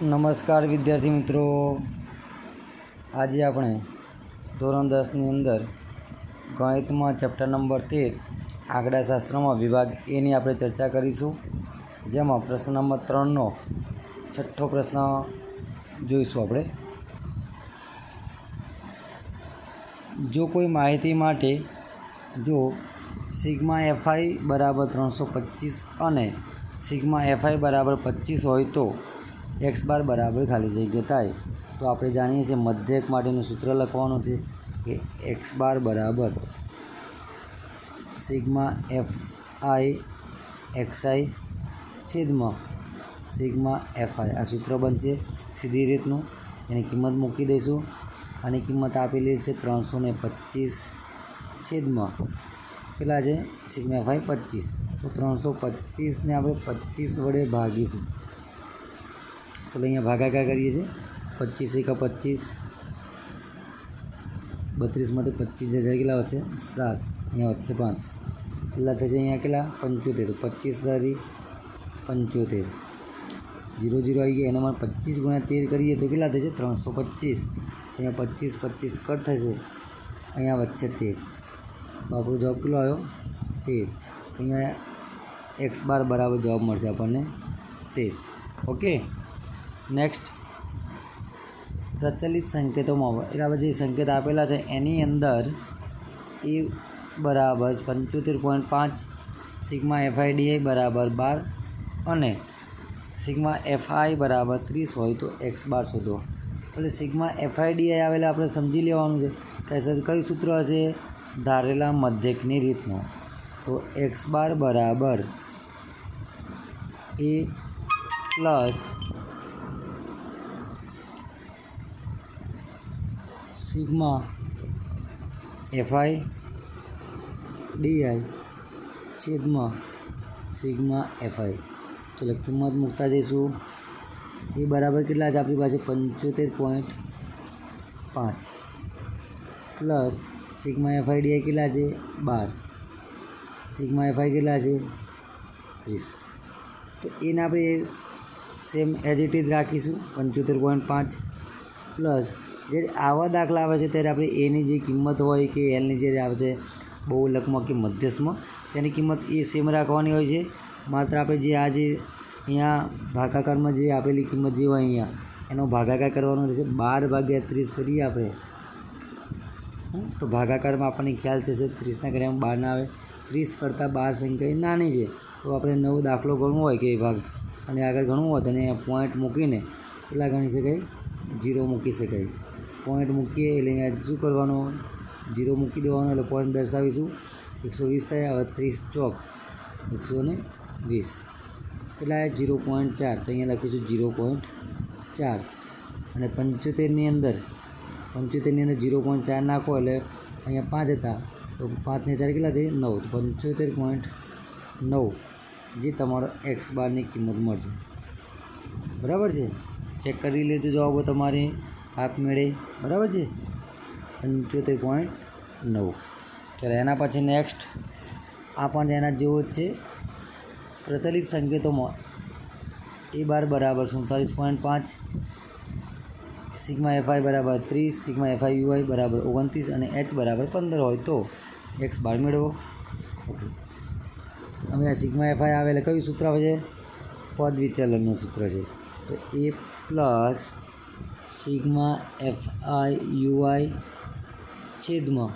નમસ્કાર વિદ્યાર્થી મિત્રો. આજે આપણે ધોરણ દસની અંદર ગણિતમાં ચેપ્ટર નંબર તેર, આંકડાશાસ્ત્રમાં વિભાગ એની આપણે ચર્ચા કરીશું. જેમાં પ્રશ્ન નંબર ત્રણનો છઠ્ઠો પ્રશ્ન જોઈશું આપણે. જો કોઈ માહિતી માટે જો સિગ્મા એફઆઈ બરાબર ત્રણસો પચીસ અને સિગ્મા એફઆઈ બરાબર પચીસ હોય તો એક્સ બાર બરાબર ખાલી જગ્યા થાય. તો આપણે જાણીએ છીએ મધ્યક માટેનું સૂત્ર લખવાનું છે કે એક્સ બાર બરાબર sigma F I X I છેદમાં સિગ્મા એફઆઈ આ સૂત્ર બનશે સીધી રીતનું. એની કિંમત મૂકી દઈશું. આની કિંમત આપેલી છે ત્રણસો ને પચીસ છેદમાં. કેટલા છે? સિગ્મા એફઆઈ પચીસ. તો ત્રણસો પચીસને આપણે પચીસ વડે ભાગીશું. તો અહીંયા ભાગાકાર કરીએ છીએ. પચીસ એકા પચીસ. બત્રીસમાંથી પચીસ હજાર કેટલા વધશે? સાત. અહીંયા વચ્ચે પાંચ. કેટલા થશે અહીંયા કેટલા? પંચોતેર. પચીસ તારી પંચોતેર. જીરો જીરો આવી ગયા. એનામાં પચીસ ગુણ્યા તેર કરીએ તો કેટલા થશે? ત્રણસો પચીસ. તો અહીંયા પચીસ પચીસ કટ થશે. અહીંયા વચ્ચે તેર. તો આપણો જવાબ કેટલો આવ્યો? તેર. અહીંયા એક્સ બાર બરાબર જવાબ મળશે આપણને તેર. ઓકે? નેક્સ્ટ પ્રચલિત સંકેતોમાં એટલે જે સંકેત આપેલા છે, એની અંદર એ બરાબર પંચોતેર પોઈન્ટ પાંચ સિગ્મા એફઆઈડીઆઈ બરાબર બાર અને સિગ્મા એફઆઈ બરાબર ત્રીસ હોય તો એક્સ બાર શોધો. એટલે સિગ્મા એફઆઈડીઆઈ આવેલા આપણે સમજી લેવાનું છે કે કયું સૂત્ર હશે? ધારેલા મધ્યકની રીતનું. તો એક્સ બાર બરાબર A plus sigma FI, DI, છેદમાં સિગ્મા એફઆઈ. ચલો કિંમત મૂકતા જઈશું. એ બરાબર કેટલા છે આપણી પાસે? પંચોતેર પોઈન્ટ પાંચ. પ્લસ સિગ્મા એફઆઈ, ડીઆઈ કેટલા છે? બાર. સિગ્મા એફઆઈ કેટલા છે? ત્રીસ. તો એને આપણે સેમ એઝ ઇટ ઇઝ રાખીશું. પંચોતેર પોઈન્ટ પાંચ. પ્લસ જ્યારે આવા દાખલા આવે છે, ત્યારે આપણે એની જે કિંમત હોય કે એલની જે આવે છે બહુલકમાં કે મધ્યસ્થમાં, તેની કિંમત એ સેમ રાખવાની હોય છે. માત્ર આપણે જે આ જે અહીંયા ભાગાકારમાં જે આપેલી કિંમત જે હોય અહીંયા, એનો ભાગાકાર કરવાનો રહેશે બાર ભાગ્યા ત્રીસ કરીએ આપણે. તો ભાગાકારમાં આપણને ખ્યાલ છે ત્રીસના ઘડિયામાં બાર ના આવે. ત્રીસ કરતાં બાર સંખ્યા નાની છે. તો આપણે નવો દાખલો ગણવો હોય કે એ ભાગ, અને આગળ ગણવું હોય તો એને પોઈન્ટ મૂકીને, એટલા ગણી શકાય જીરો મૂકી શકાય. પોઈન્ટ મૂકીએ એટલે અહીંયા શું કરવાનો? જીરો મૂકી દેવાનો એટલે પોઈન્ટ દર્શાવીશું. એકસો વીસ થાય, હવે ત્રીસ ચોક. એકસો ને વીસ. કેટલા જીરો પોઈન્ટ ચાર. તો અહીંયા લખીશું જીરો પોઈન્ટ ચાર. અને પંચોતેરની અંદર પંચોતેરની અંદર જીરો પોઈન્ટ ચાર નાખો એટલે અહીંયા પાંચ હતા. તો પાંચને ચાર કેટલા થઈ? નવ. તો પંચોતેર પોઈન્ટ નવ, જે તમારો એક્સ બારની કિંમત મળશે. બરાબર છે? ચેક કરી લેજો જવાબો તમારી. આપમેળે બરાબર છે? પંચોતેર પોઈન્ટ નવ. ચાલો, એના પછી નેક્સ્ટ આ પણ એના જેવો જ છે, પ્રચલિત સંકેતોમાં. એ બાર બરાબર સુડતાલીસ પોઈન્ટ પાંચ, સિગ્મા એફઆઈ બરાબર ત્રીસ, સિગ્મા એફઆઈ યુઆઈ બરાબર ઓગણત્રીસ અને એચ બરાબર પંદર હોય તો એક્સ બાર મેળવો. ઓકે હવે આ સિગ્મા એફઆઈ આવે એટલે કયું સૂત્ર છે? પદ વિચલનનું સૂત્ર છે. તો A plus sigma F I UI છેદમાં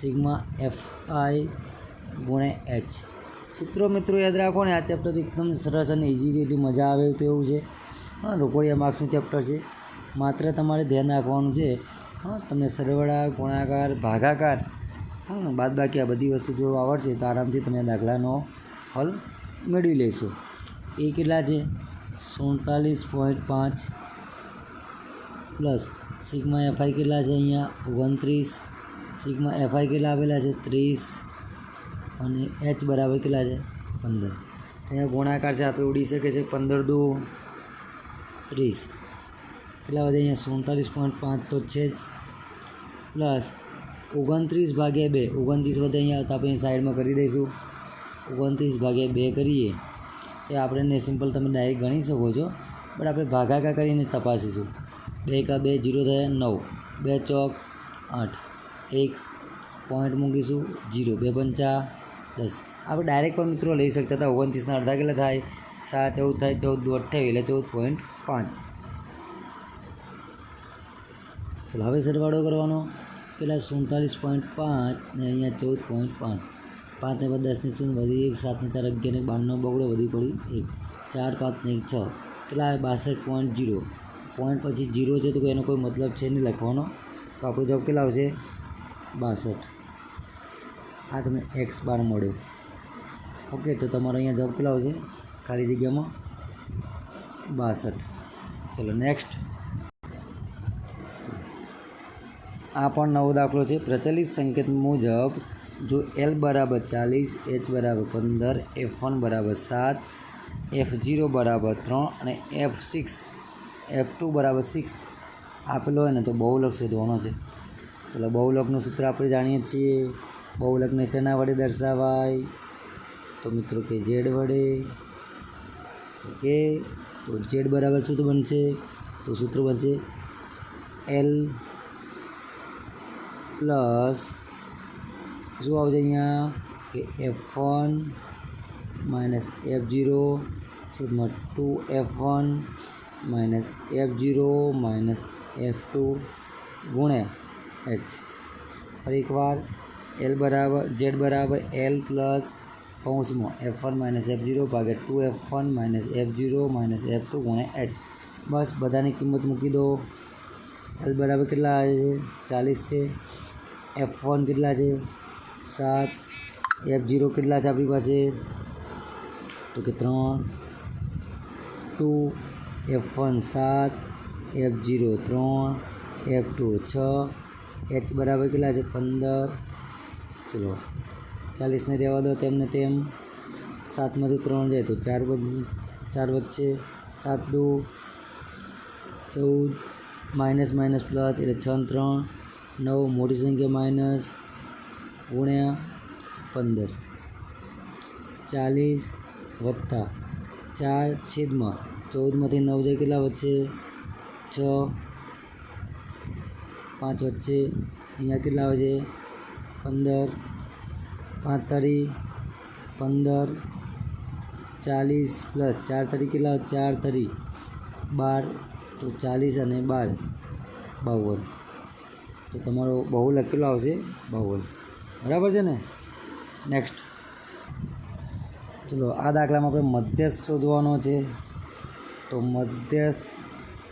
સિગ્મા એફ આઈ ગુણે એચ. સૂત્રો મિત્રો યાદ રાખો ને, આ ચેપ્ટર એકદમ સરસ અને ઇઝી છે, એટલી મજા આવે તેવું છે. હા રોકડિયા માર્ક્સનું ચેપ્ટર છે. માત્ર તમારે ધ્યાન રાખવાનું છે, હા, તમને સરવાળા, ગુણાકાર, ભાગાકાર, હા બાદ બાકી આ બધી વસ્તુ જો આવડશે તો આરામથી તમે દાખલાનો હલ મેળવી લેશો. એ કેટલા છે? સુડતાલીસ પોઈન્ટ પાંચ પ્લસ સિગ્મા એફઆઈ કેટલા છે અહીંયા? ઓગણત્રીસ. સિગ્મા એફઆઈ કેટલા આવેલા છે? ત્રીસ. અને એચ બરાબર કેટલા છે? પંદર. અહીંયા ગુણાકાર છે આપણે ઉડી શકે છે પંદર દો. ત્રીસ. કેટલા વધે અહીંયા? સુડતાલીસ પોઈન્ટ પાંચ તો છે જ. પ્લસ ઓગણત્રીસ ભાગ્યા બે. ઓગણત્રીસ વધે અહીંયા, તો આપણે સાઈડમાં કરી દઈશું. ઓગણત્રીસ ભાગ્યા બે કરીએ. તે આપણને સિમ્પલ તમે ડાયરેક્ટ ગણી શકો છો. બટ આપણે ભાગાકાર કરીને તપાસીશું. બે એકા બે જીરો થયા નવ. બે ચોક આઠ. એક પોઈન્ટ મૂકીશું જીરો. બે પંચા દસ. આપણે ડાયરેક્ટ પણ મિત્રો લઈ શકતા હતા. ઓગણત્રીસના અડધા કેટલા થાય? સાત, ચૌદ થાય. ચૌદ દો અઠ્યાવીસ એટલે ચૌદ પોઈન્ટ પાંચ. ચાલો, હવે સરવાળો કરવાનો. પેલા સુડતાલીસ પોઈન્ટ પાંચ ને અહીંયા ચૌદ પોઈન્ટ પાંચ. પાંચ ને દસની શૂન્ય વધી એક, સાતને ચાર અગિયાર ને બારનો બગડો વધી પડી એક. ચાર, પાંચ એક, છ. કેટલા બાસઠ પોઈન્ટ જીરો. પોઈન્ટ પછી જીરો છે તો એનો કોઈ મતલબ છે નહીં લખવાનો. તો આપણો જવાબ કેટલા આવશે? બાસઠ. આ તમને એક્સ બાર મળ્યો. ઓકે તો તમારો અહીંયા જવાબ કેટલા આવશે? ખાલી જગ્યામાં બાસઠ. ચલો નેક્સ્ટ આ પણ નવો દાખલો છે. પ્રચલિત સંકેત મુજબ, જો એલ બરાબર ચાલીસ એચ બરાબર પંદર એફ વન બરાબર સાત એફ ઝીરો બરાબર ત્રણ અને એફ સિક્સ એફ ટુ બરાબર સિક્સ આપેલો હોય ને તો બહુલક શોધવાનો છે. એટલે બહુલકનું સૂત્ર આપણે જાણીએ છીએ. બહુલકને શેના વડે દર્શાવાય? તો મિત્રો કે ઝેડ વડે. ઓકે તો ઝેડ બરાબર શું બનશે? તો સૂત્ર બનશે એલ પ્લસ શું આવશે અહીંયા? કે F one minus F zero છેદમાં two F one minus F zero minus F two ગુણ્યા એચ ફરી એકવાર એલ બરાબર ઝેડ બરાબર એલ પ્લસ કૌંસમાં F one minus F zero ભાગ્યા two F one minus F zero minus F two ગુણ્યા H બસ બધાની કિંમત મૂકી દો એલ બરાબર કેટલા આવે છે ચાલીસ છે એફ વન કેટલા છે સાત એફ ઝીરો કેટલા છે આપણી પાસે તો કે ત્રણ ટુ એફ વન સાત એફ જીરો ત્રણ એફ ટુ છ એચ બરાબર કેટલા છે? પંદર. ચલો, ચાલીસને રહેવા દો તેમને તેમ. સાતમાંથી ત્રણ જાય તો ચાર ચાર વચ્ચે સાત દો. ચૌદ, માઇનસ માઇનસ પ્લસ એટલે છ ત્રણ. નવ, મોટી સંખ્યા માઇનસ ગુણ્યા પંદર. ચાલીસ વત્તા ચાર છેદમાં ચૌદમાંથી નવ જાય કેટલા વચ્ચે છ. પાંચ વચ્ચે અહીંયા કેટલા આવે છે? પંદર. પાંચ તારી પંદર. ચાલીસ પ્લસ ચાર તારી કેટલા ચાર તારી. બાર. તો ચાલીસ અને બાર. બાવન. તો તમારો બહુ લખેલો આવશે? બાવન. બરાબર છે ને? નેક્સ્ટ ચલો, આ દાખલામાં આપણે મધ્યસ્થ શોધવાનો છે. તો મધ્યસ્થ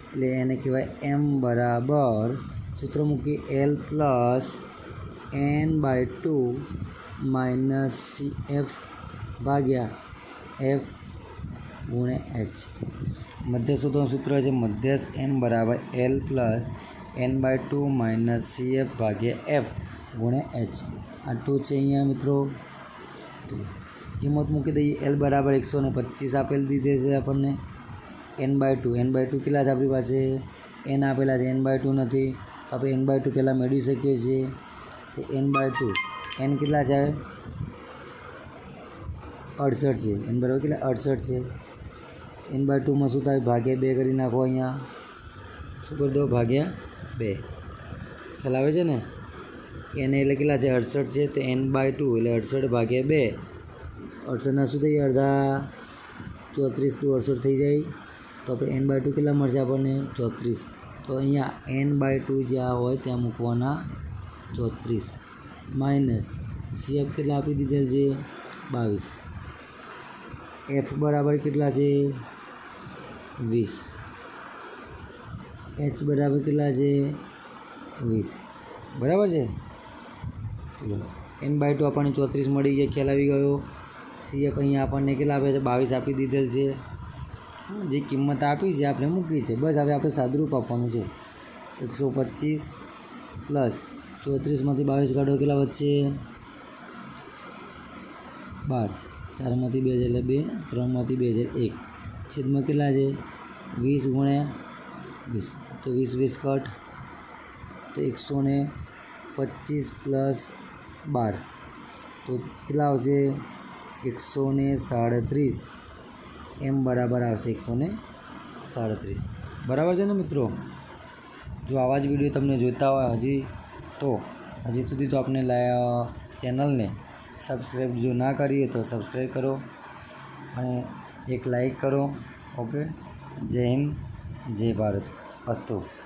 એટલે એને કહેવાય એમ બરાબર સૂત્ર મૂકી L plus N by two minus C F ભાગ્યા એફ ગુણે એચ. મધ્યસ્થ શોધવાનું સૂત્ર છે મધ્યસ્થ એન બરાબર L plus N by two minus C F ભાગ્યા એફ ગુણે એચ. આટલું છે અહીંયા મિત્રો. કિંમત મૂકી દઈએ. એલ બરાબર એકસો ને પચીસ આપેલ દીધે છે આપણને. N by two N by two કેટલા છે આપણી પાસે? એન આપેલા છે. એન બાય ટુ નથી. તો આપણે એન બાય ટુ પહેલાં મેળવી શકીએ છીએ. એન બાય ટુ એન કેટલા છે? અડસઠ છે. એન બરાબર કેટલા? અડસઠ છે. એન બાય ટુમાં શું થાય? ભાગ્યા બે કરી નાખો અહીંયા. શું કરી દો? ભાગ્યા બે. ખ્યાલ આવે છે ને? એને એટલે કેટલા છે? અડસઠ છે. તો એન બાય ટુ એટલે અડસઠ ભાગ્યા બે. અડસઠના શું થઈ અડધા. ચોત્રીસ ટુ અડસઠ થઈ જાય. તો આપણે એન બાય ટુ કેટલા મળશે આપણને? ચોત્રીસ. તો અહીંયા એન બાય ટુ જ્યાં હોય ત્યાં મૂકવાના ચોત્રીસ. માઇનસ સીએફ કેટલા આપી દીધેલ છે? બાવીસ. એફ બરાબર કેટલા છે? વીસ. એચ બરાબર કેટલા છે? વીસ. બરાબર છે? એન બાય ટુ આપણને ચોત્રીસ મળી ગયા. ખ્યાલ આવી ગયો. સીએફ અહીંયા આપણને કેટલા આપે છે? બાવીસ આપી દીધેલ છે. જે કિંમત આપી છે, આપણે મૂકી છે. બસ હવે આપણે સાદરૂપ આપવાનું છે. એકસો પચીસ પ્લસ ચોત્રીસમાંથી બાવીસ કાઢો કેટલા વચ્ચે? બાર. ચારમાંથી બે હજાર એટલે બે ત્રણમાંથી બે હજાર એક. છેદમાં કેટલા છે? વીસ ગુણ્યા વીસ. તો વીસ વીસ કટ. તો એકસો ને પચીસ પ્લસ બાર. તો કેટલા આવશે? એકસો ને સાડત્રીસ. એમ બરાબર આવશે એકસો ને સાડત્રીસ. બરાબર છે ને મિત્રો? જો આવા જ વીડિયો તમને જોતા હોય હજી તો, હજી સુધી તો આપણે ચેનલને સબસ્ક્રાઈબ જો ના કરીએ તો સબસ્ક્રાઈબ કરો અને એક લાઈક કરો ઓકે જય હિન્દ, જય ભારત. અસ્તુ.